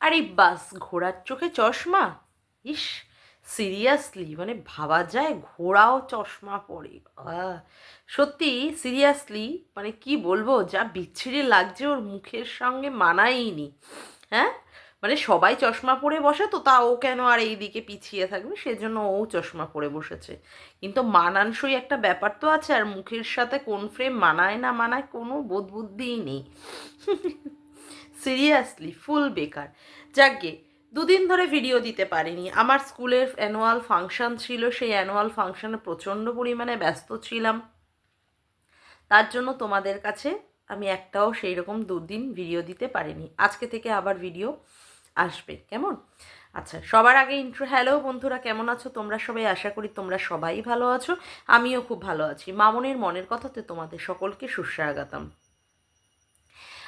আরে বাস, ঘোড়ার চোখে চশমা? ইস, সিরিয়াসলি মানে ভাবা যায়, ঘোড়াও চশমা পরে। সত্যি সিরিয়াসলি মানে কি বলব, যা বিচ্ছিরি লাগছে ওর মুখের সঙ্গে মানায়নি হ্যাঁ? মানে সবাই চশমা পরে বসে তো, তা ও কেন আর এইদিকে পিছিয়ে থাকবে? সেজন্য ও চশমা পরে বসেছে। কিন্তু মানানসই একটা ব্যাপার তো আছে, আর মুখের সাথে কোন ফ্রেম মানায় না মানায় কোনো বোধ বুদ্ধিই নেই। সিরিয়াসলি ফুল বেকার। যাকগে, দুদিন ধরে ভিডিও দিতে পারিনি। আমার স্কুলের অ্যানুয়াল ফাংশান ছিল, সেই অ্যানুয়াল ফাংশানে প্রচণ্ড পরিমাণে ব্যস্ত ছিলাম। তার জন্য তোমাদের কাছে আমি একটাও সেই রকম দুদিন ভিডিও দিতে পারিনি। আজকে থেকে আবার ভিডিও আসবে, কেমন? আচ্ছা সবার আগে ইন্ট্রো হ্যালো বন্ধুরা, কেমন আছো? তোমরা সবাই আশা করি তোমরা সবাই ভালো আছো। আমিও খুব ভালো আছি। মামনের মনের কথাতে তোমাদের সকলকে সুস্বাগতম।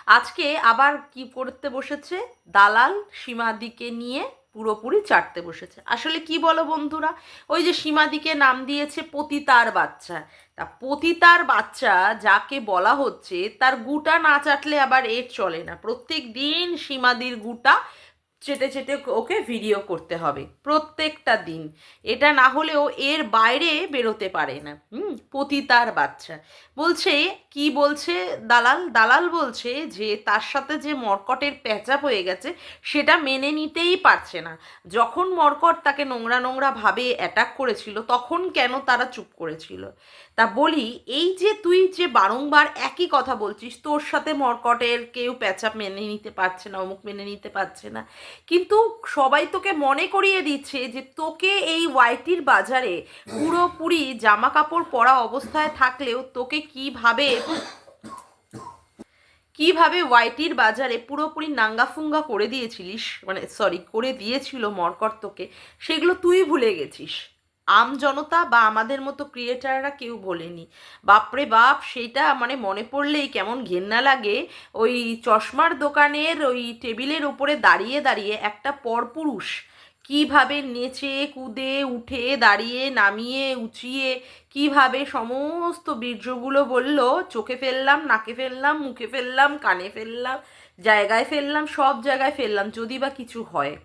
আজকে আবার কি করতে বসেছে? দালাল সীমাদিকে নিয়ে পুরোপুরি চাটতে বসেছে। আসলে কি বলো বন্ধুরা? ওই যে সীমাদিকে নাম দিয়েছে পতিতার বাচ্চা। তা পতিতার বাচ্চা যাকে বলা হচ্ছে, তার গুটা না চাটলে আবার এর চলে না। প্রত্যেক দিন সীমাদির গুটা চেটে চেটে ওকে ভিডিও করতে হবে, প্রত্যেকটা দিন। এটা না হলেও এর বাইরে বেরোতে পারে না। হুম, পতিতার বাচ্চা। বলছে কি বলছে দালাল? দালাল বলছে যে তার সাথে যে মর্কটের প্যাচাপ হয়ে গেছে, সেটা মেনে নিতেই পারছে না। যখন মর্কট তাকে নোংরা নোংরা ভাবে অ্যাটাক করেছিল, তখন কেন তারা চুপ করেছিল? তা বলি, এই যে তুই যে বারংবার একই কথা বলছিস, তোর সাথে মর্কটের কেউ প্যাচাপ মেনে নিতে পারছে না, অমুক মেনে নিতে পারছে না। কিন্তু সবাই তোকে মনে করিয়ে দিচ্ছে যে তোকে এই ওয়াইটির বাজারে পুরোপুরি জামা কাপড় পরা অবস্থায় থাকলেও তোকে কীভাবে কীভাবে ওয়াইটির বাজারে পুরোপুরি নাঙ্গাফুঙ্গা করে দিয়েছিলিস? মানে সরি করে দিয়েছিল মরকর তোকে সেগুলো তুই ভুলে গেছিস। আম জনতা বা আমাদের মতো ক্রিয়েটাররা কেউ বলেনি। বাপরে বাপ, সেটা মানে মনে পড়লেই কেমন ঘেন্না লাগে। ওই চশমার দোকানের ওই টেবিলের ওপরে দাঁড়িয়ে দাঁড়িয়ে একটা পরপুরুষ কীভাবে নেচে, কুদে, উঠে, দাঁড়িয়ে, নামিয়ে, উঁচিয়ে, কীভাবে সমস্ত বীর্যগুলো বলল, চোখে ফেললাম, নাকে ফেললাম, মুখে ফেললাম, কানে ফেললাম, জায়গায় ফেললাম, সব জায়গায় ফেললাম, যদি বা কিছু হয়।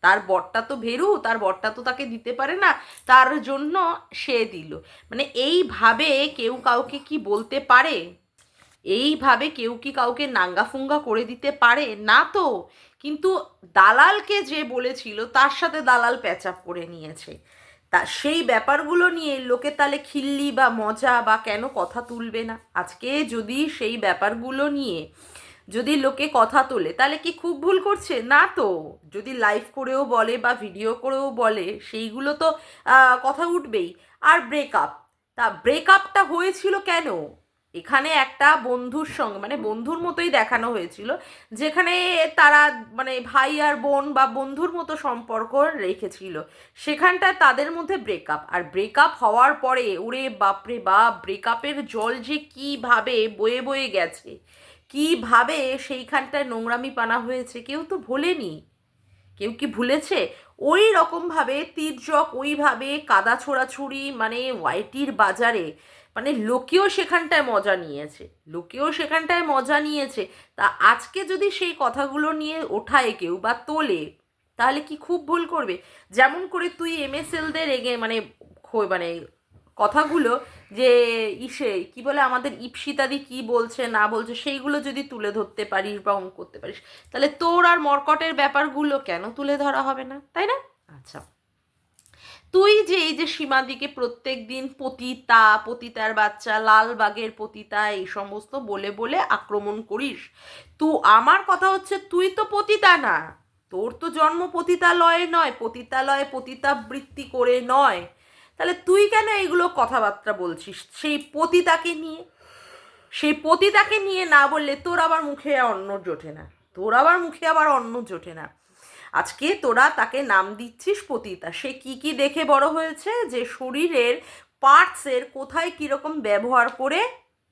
তার বরটা তো ভেরু, তার বরটা তো তাকে দিতে পারে না, তার জন্য সে দিল। মানে এইভাবে কেউ কাউকে কি বলতে পারে? এইভাবে কেউ কি কাউকে নাঙ্গা ফুঙ্গা করে দিতে পারে? না তো। কিন্তু দালালকে যে বলেছিল, তার সাথে দালাল প্যাচাপ করে নিয়েছে। তা সেই ব্যাপারগুলো নিয়ে লোকে তাহলে খিল্লি বা মজা বা কেন কথা তুলবে না? আজকে যদি সেই ব্যাপারগুলো নিয়ে যদি লোকে কথা তোলে তাহলে কি খুব ভুল করছে? না তো। যদি লাইভ করেও বলে বা ভিডিও করেও বলে, সেইগুলো তো কথা উঠবেই। আর ব্রেকআপ তা ব্রেকআপটা হয়েছিল কেন? এখানে একটা বন্ধুর সঙ্গে মানে বন্ধুর মতোই দেখানো হয়েছিল, যেখানে তারা মানে ভাই আর বোন বা বন্ধুর মতো সম্পর্ক রেখেছিল। সেখানটায় তাদের মধ্যে ব্রেকআপ আর ব্রেকআপ হওয়ার পরে ওরে বাপরে বাপ ব্রেকআপের জল যে কীভাবে বয়ে বয়ে গেছে, কীভাবে সেইখানটায় নোংরামি পানা হয়েছে কেউ তো ভোলেনি। কেউ কি ভুলেছে? ওই রকমভাবে, তির্যক ওইভাবে কাদা ছোড়াছুড়ি মানে ওয়াইটির বাজারে মানে লোকেও সেখানটায় মজা নিয়েছে, লোকেও সেখানটায় মজা নিয়েছে। তা আজকে যদি সেই কথাগুলো নিয়ে ওঠায় কেউ বা তোলে, তাহলে কি খুব ভুল করবে? যেমন করে তুই এমএসএলদের এগে মানে মানে কথাগুলো যে ইসে, কি বলে আমাদের ইপসিতাদি কি বলছে, না বলছে, সেইগুলো যদি তুলে ধরতে পারিস বা অঙ্ক করতে পারিস, তাহলে তোর আর মর্কটের ব্যাপারগুলো কেন তুলে ধরা হবে না? তাই না? আচ্ছা। তুই যে এই যে সীমাদিকে প্রত্যেক দিন পতিতা, পতিতার বাচ্চা, লালবাগের পতিতা, এই সমস্ত বলে বলে আক্রমণ করিস। তু আমার কথা হচ্ছে তুই তো পতিতা না, তোর তো জন্ম পতিতালয়ে নয়, পতিতালয়ে পতিতাবৃত্তি করে নয়। তাহলে তুই কেন এইগুলো কথাবার্তা বলছিস? সেই পতিতাকে নিয়ে? সেই পতিতাকে নিয়ে না বললে তোর আবার মুখে অন্ন জোটে না, তোর আবার মুখে আবার অন্ন জোটে না। আজকে তোরা তাকে নাম দিচ্ছিস পতিতা। সে কি কি দেখে বড় হয়েছে? যে শরীরের পার্টসের কোথায় কীরকম ব্যবহার করে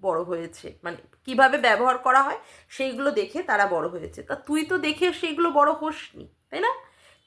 বড় হয়েছে। মানে কীভাবে ব্যবহার করা হয়, সেইগুলো দেখে তারা বড় হয়েছে। তা তুই তো দেখে সেইগুলো বড় হোসনি, তাই না?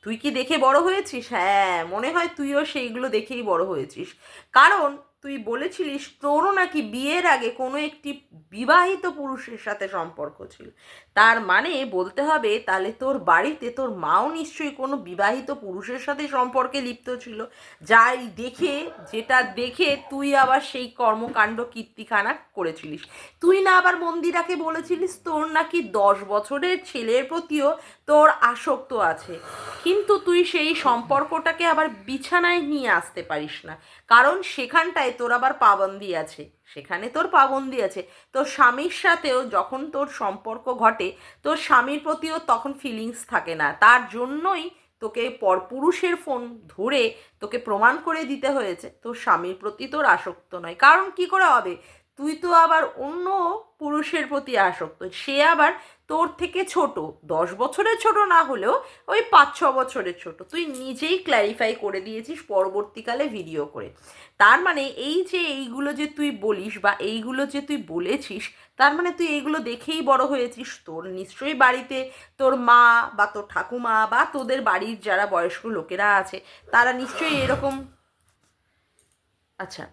তুই কি দেখে বড় হয়েছিস? হ্যাঁ মনে হয় তুইও সেইগুলো দেখেই বড় হয়েছিস। কারণ তুই বলেছিলিস তোরও নাকি বিয়ের আগে কোনো একটি বিবাহিত পুরুষের সাথে সম্পর্ক ছিল। তার মানে বলতে হবে তাহলে তোর বাড়িতে তোর মাও নিশ্চয়ই কোনো বিবাহিত পুরুষের সাথে সম্পর্কে লিপ্ত ছিল। যাই দেখে, যেটা দেখে তুই আবার সেই কর্মকাণ্ড কীর্তিখানা করেছিলিস। তুই না আবার মন্দিরাকে বলেছিলিস তোর নাকি দশ বছরের ছেলের প্রতিও তোর আসক্ত আছে। কিন্তু তুই সেই সম্পর্কটাকে আবার বিছানায় নিয়ে আসতে পারিস না। কারণ সেখানটায় তোর আবার পাবন্দি আছে। সেখানে তোর পাবন্দি আছে। তোর স্বামীর সাথেও যখন তোর সম্পর্ক ঘটে, তোর স্বামীর প্রতিও তখন ফিলিংস থাকে না। তার জন্যই তোকে পরপুরুষের ফোন ধরে তোকে প্রমাণ করে দিতে হয়েছে, তোর স্বামীর প্রতি তোর আসক্ত নয়। কারণ কি করে হবে? তুই তো আবার অন্য পুরুষের প্রতি আসক্ত। সে আবার তোর থেকে ছোট, দশ বছরের ছোট না হলেও ওই পাঁচ, ছ বছরের ছোট। তুই নিজেই ক্ল্যারিফাই করে দিয়েছিস, পরবর্তীকালে ভিডিও করে। তার মানে এই যে এইগুলো যে তুই বলিস বা এইগুলো যে তুই বলেছিস, তার মানে তুই এইগুলো দেখেই বড় হয়েছিস। তোর নিশ্চয়ই বাড়িতে তোর মা বা তোর ঠাকুমা বা তোদের বাড়ির যারা বয়স্ক লোকেরা আছে, তারা নিশ্চয়ই এরকম। আচ্ছা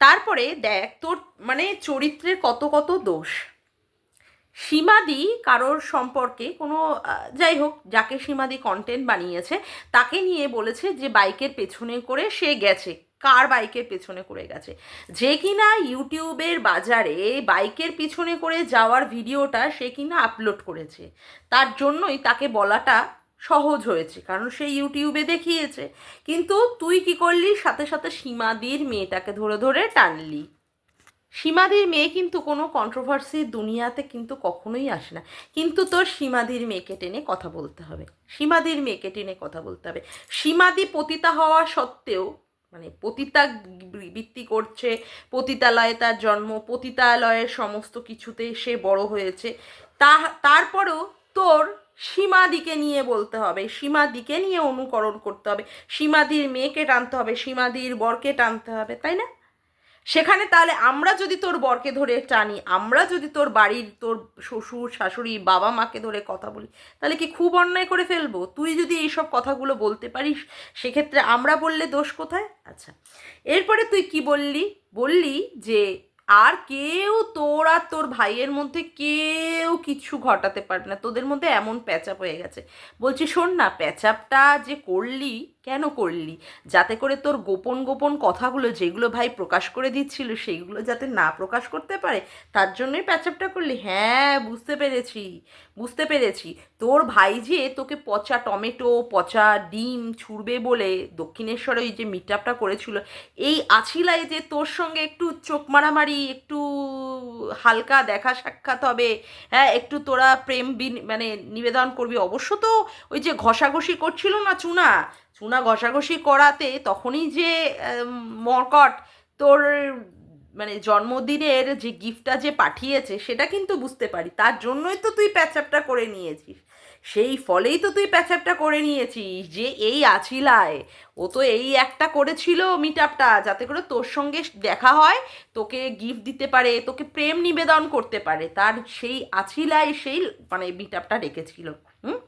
তারপরে দেখ তোর মানে চরিত্রের কত কত দোষ। সীমাদি কারোর সম্পর্কে কোনো যাই হোক, যাকে সীমাদি কন্টেন্ট বানিয়েছে, তাকে নিয়ে বলেছে যে বাইকের পেছনে করে সে গেছে, কার বাইকের পেছনে করে গেছে। যে কিনা ইউটিউবের বাজারে বাইকের পিছনে করে যাওয়ার ভিডিওটা সে কিনা আপলোড করেছে, তার জন্যই তাকে বলাটা সহজ হয়েছে, কারণ সে ইউটিউবে দেখিয়েছে। কিন্তু তুই কি করলি? সাথে সাথে সীমাদির মেয়েটাকে ধরে ধরে টানলি। সীমাদির মেয়ে কিন্তু কোনো কন্ট্রোভার্সির দুনিয়াতে কিন্তু কখনোই আসে না। কিন্তু তোর সীমাদির মেয়েকে টেনে কথা বলতে হবে। সীমাদির মেয়েকে টেনে কথা বলতে হবে। সীমাদি পতিতা হওয়া সত্ত্বেও মানে পতিতা বৃত্তি করছে, পতিতালয়ে তার জন্ম, পতিতালয়ের সমস্ত কিছুতে সে বড় হয়েছে। তা, তারপরেও তোর সীমাদিকে নিয়ে বলতে হবে, সীমাদিকে নিয়ে অনুকরণ করতে হবে। সীমাদির মেয়েকে টানতে হবে, সীমাদির বরকে টানতে হবে, তাই না? সেখানে তাহলে আমরা যদি তোর বরকে ধরে টানি, আমরা যদি তোর বাড়ির তোর শ্বশুর, শাশুড়ি, বাবা মাকে ধরে কথা বলি, তাহলে কি খুব অন্যায় করে ফেলব? তুই যদি এইসব কথাগুলো বলতে পারিস, সেক্ষেত্রে আমরা বললে দোষ কোথায়? আচ্ছা এরপরে তুই কি বললি? বললি যে আর কেউ তোর আর তোর ভাইয়ের মধ্যে কেউ কিছু ঘটাতে পারবে না। তোদের মধ্যে এমন প্যাচাপ হয়ে গেছে। বলছি, শোন না, প্যাচাপটা যে করলি, কেন করলি? যাতে করে তোর গোপন গোপন কথাগুলো যেগুলো ভাই প্রকাশ করে দিচ্ছিল সেইগুলো যাতে না প্রকাশ করতে পারে, তার জন্যই প্যাচাপটা করলি। হ্যাঁ বুঝতে পেরেছি। বুঝতে পেরেছি। তোর ভাই যে তোকে পচা টমেটো, পচা ডিম ছুড়বে বলে দক্ষিণেশ্বরে ওই যে মিট আপটা করেছিল, এই আছিলাই যে তোর সঙ্গে একটু চোখ মারামারি, একটু হালকা দেখা সাক্ষাৎ হবে হ্যাঁ একটু তোরা প্রেম মানে নিবেদন করবি। অবশ্য তো ওই যে ঘষাঘষি করছিল না চুনা? চুনা ঘষাঘষি করাতে তখনই যে মর্কট তোর মানে জন্মদিনের যে গিফটটা যে পাঠিয়েছে, সেটা কিন্তু বুঝতে পারি। তার জন্যই তো তুই প্যাচাপটা করে নিয়েছিস। সেই ফলেই তো তুই প্যাচাপটা করে নিয়েছিস যে এই আছিলায়। ও তো এই একটা করেছিল মিট আপটা যাতে করে তোর সঙ্গে দেখা হয়, তোকে গিফট দিতে পারে, তোকে প্রেম নিবেদন করতে পারে। তার সেই আছিলায় সেই মানে মিট আপটা রেখেছিল হুম?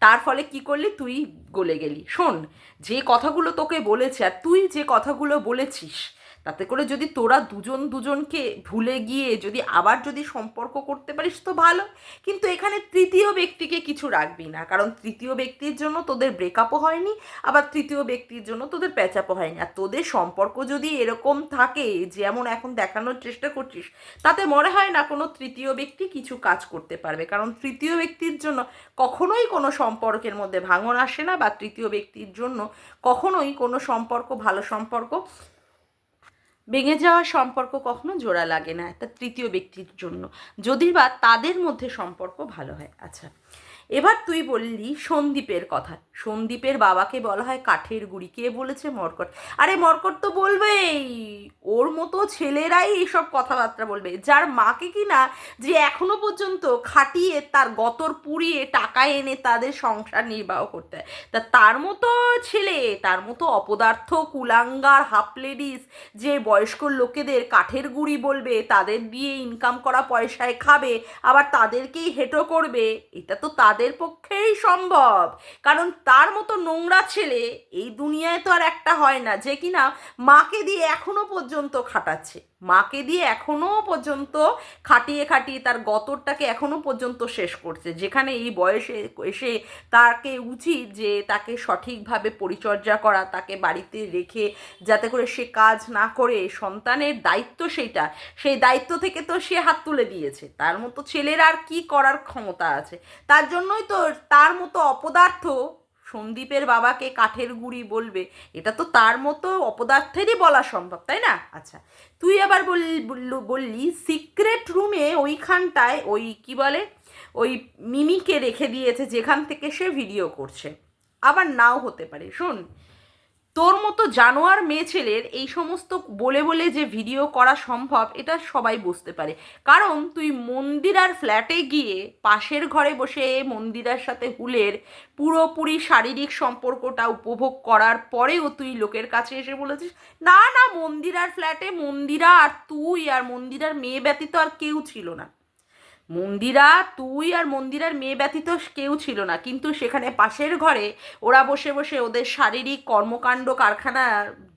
তার ফলে কি করলি? তুই গলে গেলি। শোন, যে কথাগুলো তোকে বলেছে, আর তুই যে কথাগুলো বলেছিস তাতে করে যদি তোরা দুজন দুজনকে ভুলে গিয়ে যদি আবার যদি সম্পর্ক করতে পারিস তো ভালো। কিন্তু এখানে তৃতীয় ব্যক্তিকে কিছু রাখবি না, কারণ তৃতীয় ব্যক্তির জন্য তোদের ব্রেকআপও হয়নি, আবার তৃতীয় ব্যক্তির জন্য তোদের প্যাচাপও হয়নি। আর তোদের সম্পর্ক যদি এরকম থাকে যেমন এখন দেখানোর চেষ্টা করছিস, তাতে মনে হয় না কোনো তৃতীয় ব্যক্তি কিছু কাজ করতে পারবে। কারণ তৃতীয় ব্যক্তির জন্য কখনোই কোনো সম্পর্কের মধ্যে ভাঙন আসে না, বা তৃতীয় ব্যক্তির জন্য কখনোই কোনো সম্পর্ক, ভালো সম্পর্ক ভেঙে যাওয়া সম্পর্ক কখনো জোড়া লাগে না একটা তৃতীয় ব্যক্তির জন্য। যদি বা তাদের মধ্যে সম্পর্ক ভালো হয়। আচ্ছা এবার তুই বললি সন্দীপের কথা। সন্দীপের বাবাকে বলা হয় কাঠের গুড়ি। কে বলেছে? মর্কট। আরে মর্কট তো বলবেই। ওর মতো ছেলেরাই এইসব কথাবার্তা বলবে। যার মাকে কিনা যে এখনও পর্যন্ত খাটিয়ে তার গতর পুড়িয়ে টাকা এনে তাদের সংসার নির্বাহ করতে হয়। তা তার মতো ছেলে, তার মতো অপদার্থ, কুলাঙ্গার হাফ লেডিস যে বয়স্ক লোকেদের কাঠের গুড়ি বলবে, তাদের দিয়ে ইনকাম করা পয়সায় খাবে, আবার তাদেরকেই হেঁটো করবে, এটা তো তার তাদের পক্ষেই সম্ভব। কারণ তার মতো নোংরা ছেলে এই দুনিয়ায় তো আর একটা হয় না, যে কিনা মাকে দিয়ে এখনও পর্যন্ত খাটাচ্ছে। মাকে দিয়ে এখনও পর্যন্ত খাটিয়ে খাটিয়ে তার গতরটাকে এখনও পর্যন্ত শেষ করছে। যেখানে এই বয়সে এসে তাকে উচিত যে তাকে সঠিকভাবে পরিচর্যা করা, তাকে বাড়িতে রেখে যাতে করে সে কাজ না করে। সন্তানের দায়িত্ব সেইটা। সেই দায়িত্ব থেকে তো সে হাত তুলে দিয়েছে। তার মতো ছেলের আর কি করার ক্ষমতা আছে? তার জন্যই তো তার মতো অপদার্থ সন্দীপের বাবাকে কাঠের গুড়ি বলবে। এটা তো তার মতো অপদার্থেরই বলা সম্ভব, তাই না? আচ্ছা তুই আবার বললি সিক্রেট রুমে ওইখানটায় ওই কি বলে? ওই মিমিকে রেখে দিয়েছে যেখান থেকে সে ভিডিও করছে। আবার নাও হতে পারে, শোন। তোর মতো জানোয়ার মেয়ে ছেলের এই সমস্ত বলে বলে যে ভিডিও করা সম্ভব, এটা সবাই বুঝতে পারে। কারণ তুই মন্দিরার ফ্ল্যাটে গিয়ে পাশের ঘরে বসে মন্দিরার সাথে হুলের পুরোপুরি শারীরিক সম্পর্কটা উপভোগ করার পরেও তুই লোকের কাছে এসে বলেছিস, না না, মন্দিরার ফ্ল্যাটে মন্দিরা আর তুই আর মন্দিরার মেয়ে ব্যতীত আর কেউ ছিল না। মন্দিরা, তুই আর মন্দিরার মেয়ে ব্যতীত কেউ ছিল না। কিন্তু সেখানে পাশের ঘরে ওরা বসে বসে ওদের শারীরিক কর্মকাণ্ড, কারখানা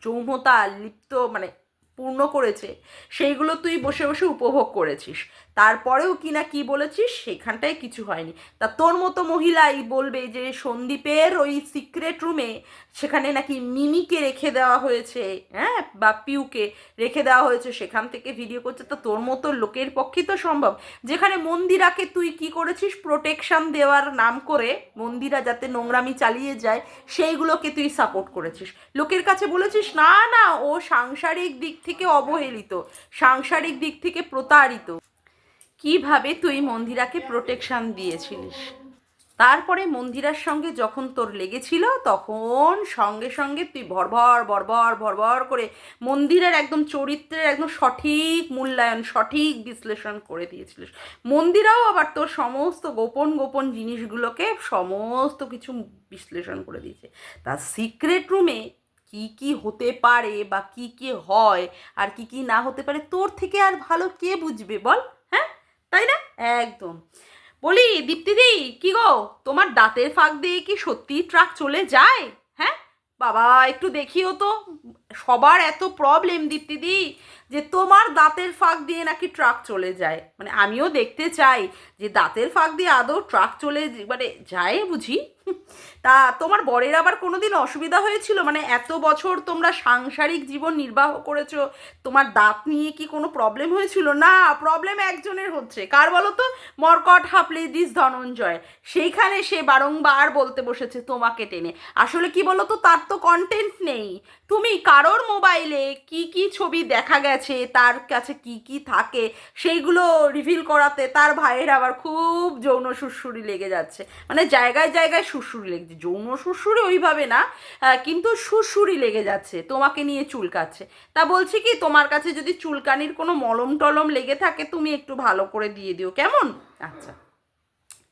যৌমতা লিপ্ত মানে পূর্ণ করেছে। সেইগুলো তুই বসে বসে উপভোগ করেছিস। তারপরেও কি না কি বলেছিস, সেখানটায় কিছু হয়নি। তা তোর মতো মহিলাই বলবে যে, সন্দীপের ওই সিক্রেট রুমে সেখানে নাকি মিমিকে রেখে দেওয়া হয়েছে হ্যাঁ বা পিউকে রেখে দেওয়া হয়েছে, সেখান থেকে ভিডিও করছে। তো তোর মতো লোকের পক্ষে তো সম্ভব। যেখানে মন্দিরাকে তুই কি করেছিস প্রোটেকশন দেওয়ার নাম করে মন্দিরা যাতে নোংরামি চালিয়ে যায়, সেইগুলোকে তুই সাপোর্ট করেছিস। লোকের কাছে বলেছিস, না না, ও সাংসারিক দিক থেকে অবহেলিত, সাংসারিক দিক থেকে প্রতারিত। কীভাবে তুই মন্দিরাকে প্রোটেকশন দিয়েছিলিস? তারপরে মন্দিরার সঙ্গে যখন তোর লেগেছিল, তখন সঙ্গে সঙ্গে তুই ভরভর ভরভর ভরভর করে মন্দিরের একদম চরিত্রের একদম সঠিক মূল্যায়ন, সঠিক বিশ্লেষণ করে দিয়েছিলিস। মন্দিরাও আবার তোর সমস্ত গোপন গোপন জিনিসগুলোকে সমস্ত কিছু বিশ্লেষণ করে দিয়েছে। তার সিক্রেট রুমে কি কি হতে পারে বা কি কি হয় আর কি কি না হতে পারে, তোর থেকে আর ভালো কে বুঝবে বল? তাই না? একদম। বলি, দীপ্তিদি, কি গো? তোমার দাঁতের ফাঁক দিয়ে কি সত্যি ট্রাক চলে যায়? হ্যাঁ? বাবা, একটু দেখিও তো। সবার এত প্রবলেম দীপ্তিদি যে তোমার দাঁতের ফাঁক দিয়ে নাকি ট্রাক চলে যায়। মানে আমিও দেখতে চাই যে দাঁতের ফাঁক দিয়ে আদৌ ট্রাক চলে মানে যায় বুঝি? তা তোমার বরের আবার কোনোদিন অসুবিধা হয়েছিল? মানে এত বছর তোমরা সাংসারিক জীবন নির্বাহ করেছ, তোমার দাঁত নিয়ে কি কোনো প্রবলেম হয়েছিল? না প্রবলেম একজনের হচ্ছে। কার বলো তো মরকট হাফলে দিস ধনঞ্জয়। সেইখানে সে বারংবার বলতে বসেছে তোমাকে টেনে। আসলে কি বলো তো তার তো কন্টেন্ট নেই। তুমি কারোর মোবাইলে কি কি ছবি দেখা গেছে, তার কাছে কি কি থাকে, সেইগুলো রিভিল করাতে তার ভাইয়ের আবার খুব যৌন সুরসুরি লেগে যাচ্ছে। মানে জায়গায় জায়গায় সুরসুরি লেগেছে। যৌন সুরসুরি ওইভাবে না কিন্তু সুরসুরি লেগে যাচ্ছে, তোমাকে নিয়ে চুলকাচ্ছে। তা বলছি কি, তোমার কাছে যদি চুলকানির কোনো মলম টলম লেগে থাকে, তুমি একটু ভালো করে দিয়ে দিও। কেমন? আচ্ছা।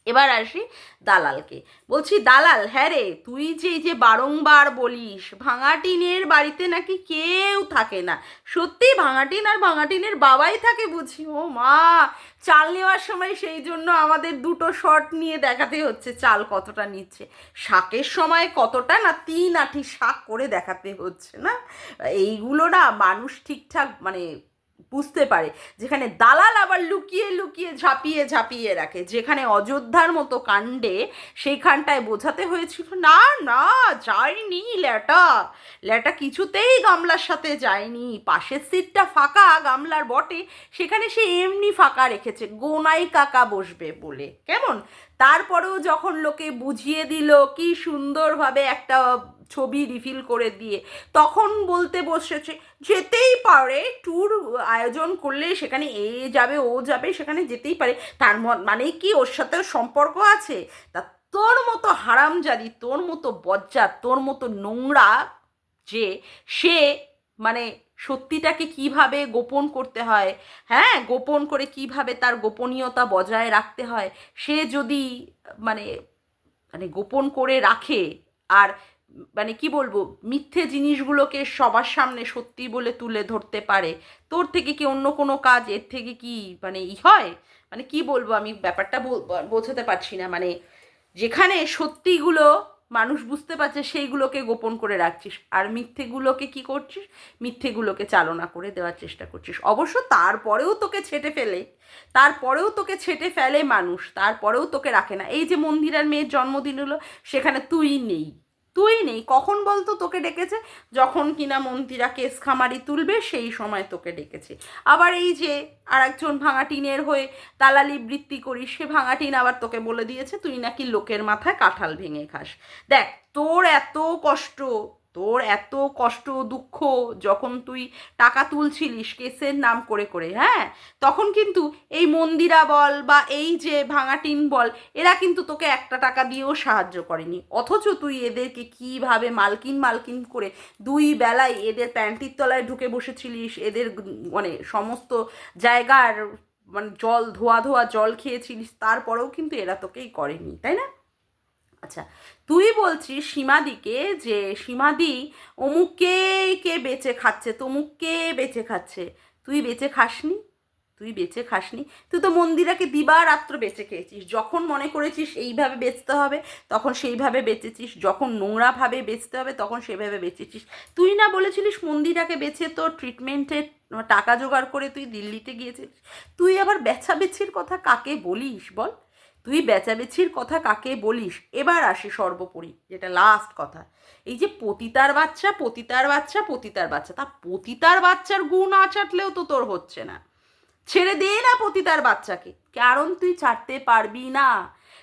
এবার আসি দালালকে। বলছি, দালাল হ্যাঁ রে, তুই যে যে বারংবার বলিস, ভাঙাটিনের বাড়িতে নাকি কেউ থাকে না। সত্যি ভাঙাটিন আর ভাঙাটিনের বাবাই থাকে বুঝি? ও মা, চাল নেওয়ার সময় সেই জন্য আমাদের দুটো শট নিয়ে দেখাতে হচ্ছে, চাল কতটা নিচ্ছে। শাকের সময় কতটা না তিন আঠি শাক করে দেখাতে হচ্ছে না? এইগুলো না মানুষ ঠিকঠাক মানে বুঝতে পারে। যেখানে দালাল আবার লুকিয়ে লুকিয়ে ঝাঁপিয়ে ঝাঁপিয়ে রাখে। যেখানে অযোধ্যার মতো কাণ্ডে সেইখানটায় বোঝাতে হয়েছিল, না না যায়নি ল্যাটা। ল্যাটা কিছুতেই গামলার সাথে যায়নি। পাশের সিটটা ফাঁকা, গামলার বটে। সেখানে সে এমনি ফাঁকা রেখেছে। গোনাই কাকা বসবে বলে। কেমন? তারপরেও যখন লোকে বুঝিয়ে দিল কি সুন্দরভাবে একটা ছবি রিফিল করে দিয়ে, তখন বলতে বসেছে, যেতেই পারে ট্যুর আয়োজন করলে সেখানে এ যাবে, ও যাবে, সেখানে যেতেই পারে। তার মানে কি, ওর সাথে সম্পর্ক আছে? তা তোর মতো হারামজাদি, তোর মতো বজ্জা তোর মতো নোংরা যে, সে মানে সত্যিটাকে কীভাবে গোপন করতে হয় হ্যাঁ? গোপন করে কীভাবে তার গোপনীয়তা বজায় রাখতে হয়, সে যদি মানে মানে গোপন করে রাখে আর মানে কি বলব, মিথ্যে জিনিসগুলোকে সবার সামনে সত্যি বলে তুলে ধরতে পারে, তোর থেকে কি অন্য কোনো কাজ এর থেকে কি মানে ই হয়? মানে কি বলব, আমি ব্যাপারটা বোঝাতে পারছি না। মানে যেখানে সত্যিগুলো মানুষ বুঝতে পারছে সেইগুলোকে গোপন করে রাখছিস। আর মিথ্যেগুলোকে কি করছিস? মিথ্যেগুলোকে চালনা করে দেওয়ার চেষ্টা করছিস। অবশ্য তারপরেও তোকে ছেটে ফেলে। তারপরেও তোকে ছেটে ফেলে মানুষ। তারপরেও তোকে রাখে না। এই যে মন্দিরার মেয়ের জন্মদিন হলো, সেখানে তুই নেই। তুই নেই, কখন বলতো তোকে ডেকেছে? যখন কিনা মন্ত্রীরা কেস খামারি তুলবে, সেই সময় তোকে ডেকেছে। আবার এই যে আর একজন ভাঙা টিনের হয়ে দালালি বৃত্তি করিস, সে ভাঙা টিন আবার তোকে বলে দিয়েছে, তুই নাকি লোকের মাথায় কাঁঠাল ভেঙে খাস। দেখ, তোর এত কষ্ট তোর এত কষ্ট, দুঃখ যখন তুই টাকা তুলছিলিস কেসের নাম করে করে হ্যাঁ? তখন কিন্তু এই মন্দিরা বল বা এই যে ভাঙা টিন বল, এরা কিন্তু তোকে একটা টাকা দিয়েও সাহায্য করেনি। অথচ তুই এদেরকে কীভাবে মালকিন মালকিন করে দুই বেলায় এদের প্যান্টির তলায় ঢুকে বসেছিলিস, এদের মানে সমস্ত জায়গার মানে জল, ধোয়া ধোয়া জল খেয়েছিলিস, তারপরেও কিন্তু এরা তোকেই করেনি, তাই না? আচ্ছা তুই বলছিস সীমাদিকে যে সীমাদি অমুককে কে বেঁচে খাচ্ছে, তমুককে বেঁচে খাচ্ছে। তুই বেঁচে খাসনি? তুই বেঁচে খাসনি? তুই তো মন্দিরাকে দিবারাত্র বেঁচে খেয়েছিস। যখন মনে করেছিস এইভাবে বেচতে হবে, তখন সেইভাবে বেঁচেছিস। যখন নোংরাভাবে বেচতে হবে, তখন সেভাবে বেঁচেছিস। তুই না বলেছিলিস মন্দিরাকে বেছে তোর ট্রিটমেন্টের টাকা জোগাড় করে তুই দিল্লিতে গিয়েছিস তুই আবার বেচাবেচির কথা কাকে বলিস বল? তুই বেচাবেচির কথা কাকে বলিস? এবার আসি সর্বোপরি, যেটা লাস্ট কথা। এই যে পতিতার বাচ্চা পতিতার বাচ্চা পতিতার বাচ্চা। তা পতিতার বাচ্চার গুণ আচাটলেও তো তোর হচ্ছে না। ছেড়ে দে না পতিতার বাচ্চাকে। কারণ তুই ছাড়তে পারবি না।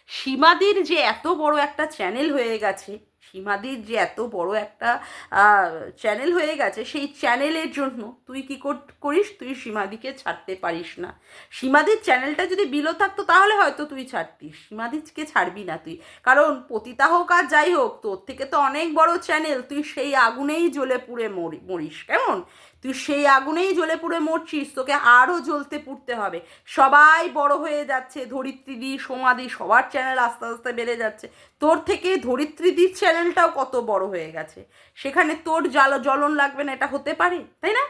সীমাদির যে এত বড় একটা চ্যানেল হয়ে গেছে সীমাদির যে এত বড় একটা চ্যানেল হয়ে গেছে, সেই চ্যানেলের জন্য তুই কি করিস? তুই সীমাদিকে ছাড়তে পারিস না। সীমাদির চ্যানেলটা যদি বিলো থাকতো, তাহলে হয়তো তুই ছাড়তিস। সীমাদিকে ছাড়বি না তুই। কারণ পতিতা হোক আর যাই হোক, তোর থেকে তো অনেক বড় চ্যানেল তুই সেই আগুনেই জ্বলে পুড়ে মরি, মরিস। কেমন? তুই সেই আগুনেই জ্বলে পুড়ে মরছিস, তোকে আরও জ্বলতে পুড়তে হবে। সবাই বড় হয়ে যাচ্ছে ধরিত্রীদি সোমাদি সবার চ্যানেল আস্তে আস্তে বেড়ে যাচ্ছে। তোর থেকে ধরিত্রীদির চ্যানেলটাও কত বড় হয়ে গেছে। সেখানে তোর জাল জ্বলন লাগবে না, এটা হতে পারে, তাই না?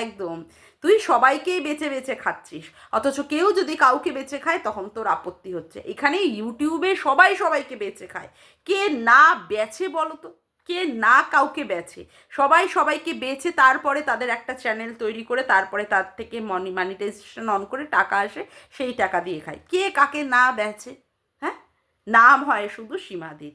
একদম। তুই সবাইকেই বেছে বেছে খাচ্ছিস, অথচ কেউ যদি কাউকে বেছে খায়, তখন তোর আপত্তি হচ্ছে। এখানে ইউটিউবে সবাই সবাইকে বেছে খায়। কে না বেছে বলো তো? কে না কাউকে বেছে? সবাই সবাইকে বেছে, তারপরে তাদের একটা চ্যানেল তৈরি করে, তারপরে তার থেকে মনি মানিটাইজেশন অন করে টাকা আসে, সেই টাকা দিয়ে খায়। কে কাকে না বেছে? হ্যাঁ? নাম হয় শুধু সীমাদির।